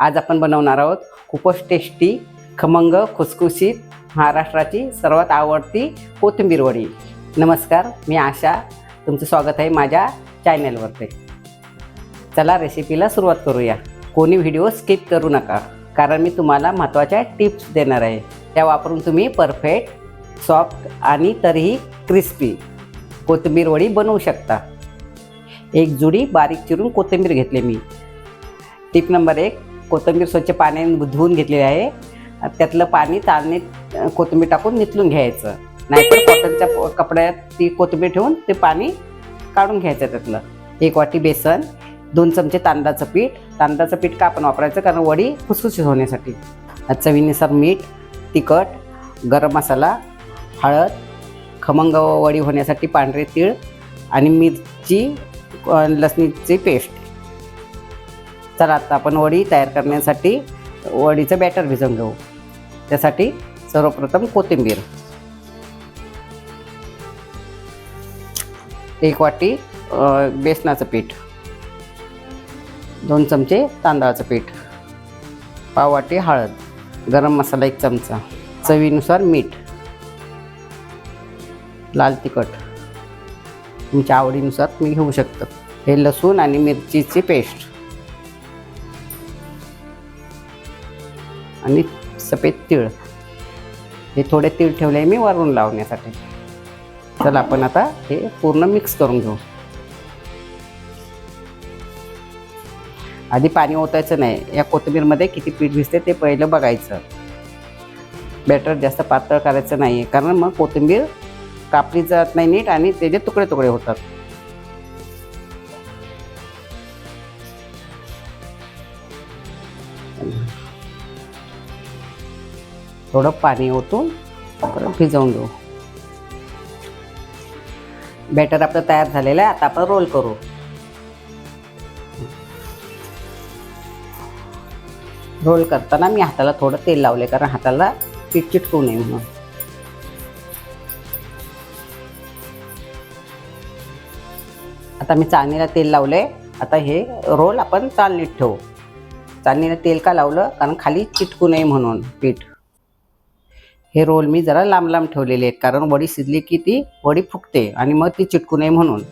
आज आपण बनवणार आहोत खूपच टेस्टी खमंग खुसखुशीत महाराष्ट्राची सर्वात आवडती कोथिंबीर वडी. नमस्कार मी आशा. तुमचं स्वागत आहे माझ्या चॅनलवरती चला रेसिपीला सुरुवात करूया. कोणी व्हिडिओ स्किप करू नका कारण मी तुम्हाला महत्त्वाच्या टिप्स देणार आहे. त्या वापरून तुम्ही परफेक्ट सॉफ्ट आणि तरीही क्रिस्पी कोथिंबीर वडी बनवू शकता. एक जुडी बारीक चिरून कोथिंबीर घेतली मी. टिप नंबर एक कोथिंबीर स्वच्छ पाण्याने धुवून घेतलेली आहे. त्यातलं पाणी अ, कोथिंबीर टाकून निचलून घ्यायचं. नाहीतर कॉटनच्या कपड्यात ती कोथिंबीर ठेवून ते पाणी काढून घ्यायचं त्यातलं. एक वाटी बेसन दोन चमचे तांदळाचं पीठ. तांदळाचं पीठ का आपण वापरायचं? कारण वडी खुसखुशीत होण्यासाठी. चवीनुसार मीठ तिखट गरम मसाला हळद खमंग वडी होण्यासाठी पांढरे तीळ आणि मिरची लसणीची पेस्ट. चला आता आपण वडी तयार करण्यासाठी वडीचं बॅटर भिजवून घेऊ. त्यासाठी सर्वप्रथम कोथिंबीर. एक वाटी बेसनाचं पीठ. दोन चमचे तांदळाचं पीठ. पाव वाटी हळद. गरम मसाला एक चमचा. चवीनुसार मीठ. लाल तिखट. तुमच्या आवडीनुसार तुम्ही घेऊ शकता. हे लसूण आणि मिरचीची पेस्ट. आणि सफेद तीळ. हे थोडे तीळ ठेवले मी वरून लावण्यासाठी. चल आपण आता हे पूर्ण मिक्स करून घेऊ. आधी पाणी ओतायचं नाही. या कोथिंबीरमध्ये किती पीठ भिजते ते पहिलं बघायचं. बॅटर जास्त पातळ करायचं नाही आहे कारण मग कोथिंबीर कापली जात नाही नीट आणि त्याचे तुकडे तुकडे होतात. थोडं पाणी ओतून परत भिजवून घेऊ बॅटर आपलं तयार झालेलं आहे आता आपण रोल करू. रोल करताना मी हाताला थोडं तेल लावले कारण हाताला पीठ चिटकू नये म्हणून. आता मी चाळणीला तेल लावले आता हे रोल आपण चाळणीत ठेवू. चांदणीला तेल का लावलं? कारण खाली चिटकू नये म्हणून पीठ. हे रोल मी जरा लांब लांब ठेवलेले आहेत कारण वडी शिजली की ती वडी फुगते आणि मग ती चिटकू नये म्हणून.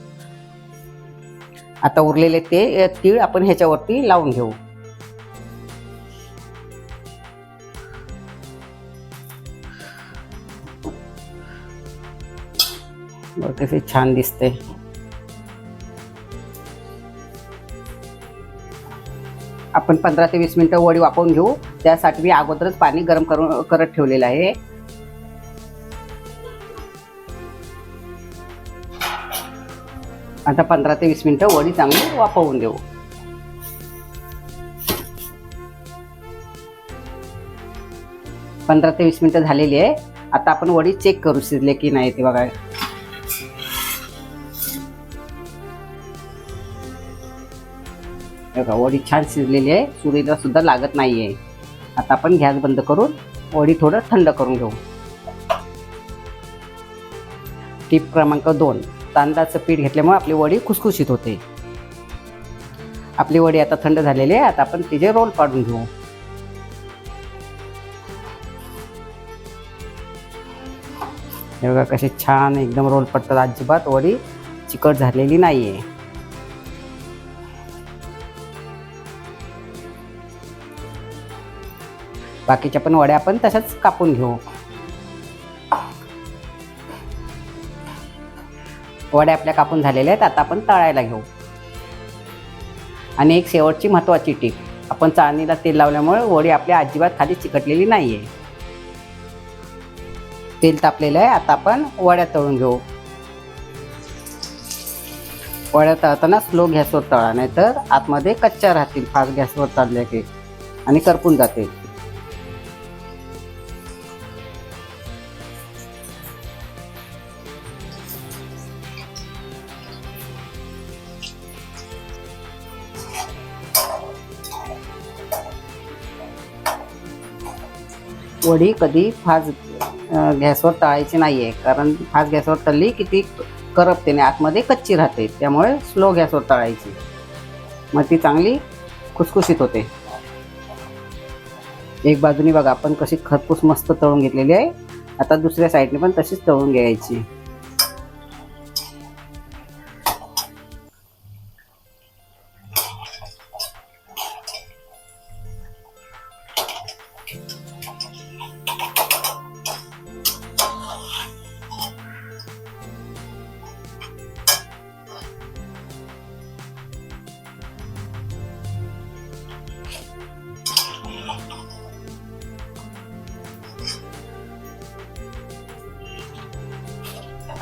आता उरलेले ते तीळ आपण ह्याच्यावरती लावून घेऊ. कसे छान दिसते आपण पंधरा ते वीस मिनिटं वडी वापरून घेऊ. त्यासाठी मी अगोदरच पाणी गरम करून करत ठेवलेलं आहे. आता पंधरा ते वीस मिनटं वडी चांगली वापरून देऊ. पंधरा ते वीस मिनटं झालेली आहे. आता आपण वडी चेक करू शिजले की नाही ते बघा. बघा वडी छान शिजलेली आहे. सुरीला सुद्धा लागत नाही आहे आता आपण गॅस बंद करून वडी थोडं थंड करून घेऊ. टीप क्रमांक दोन तांदळाचं पीठ घेतल्यामुळे आपली वडी खुसखुशीत होते. आपली वडी आता थंड झालेली आहे आता आपण तिचे रोल पाडून घेऊ. हे बघा कसे छान एकदम रोल पडतात. अजिबात वडी चिकट झालेली नाही आहे बाकीच्या पण वड्या आपण तशाच कापून घेऊ. वड्या आपल्या कापून झालेल्या आहेत आता आपण तळायला घेऊ. आणि एक शेवटची महत्त्वाची टीप आपण चाळणीला तेल लावल्यामुळे वडी आपल्या अजिबात खाली चिकटलेली नाही आहे तेल तापलेलं आहे आता आपण वड्या तळून घेऊ. वड्या तळताना स्लो गॅसवर तळा नाही तर आतमध्ये कच्च्या राहतील फास्ट गॅसवर तळल्या की आणि करपून जाते वडी कधी फास्ट गॅसवर तळायची नाही आहे कारण फास्ट गॅसवर तळली की ती करपते आणि आतमध्ये कच्ची राहते. त्यामुळे स्लो गॅसवर तळायची. मग ती चांगली खुसखुशीत होते. एक बाजूनी बघा आपण कशी खरपूस मस्त तळून घेतलेली आहे. आता दुसऱ्या साईडने पण तशीच तळून घ्यायची.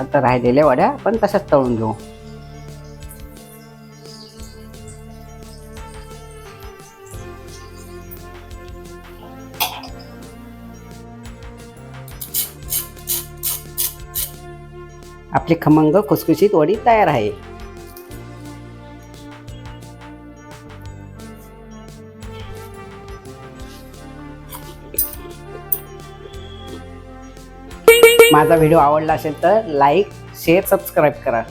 आता राहिलेल्या वड्या पण तशाच तळून घेऊ. आपली खमंग खुसखुशीत वडी तयार आहे. माझा व्हिडिओ आवडला असेल तर लाईक शेअर सबस्क्राईब करा.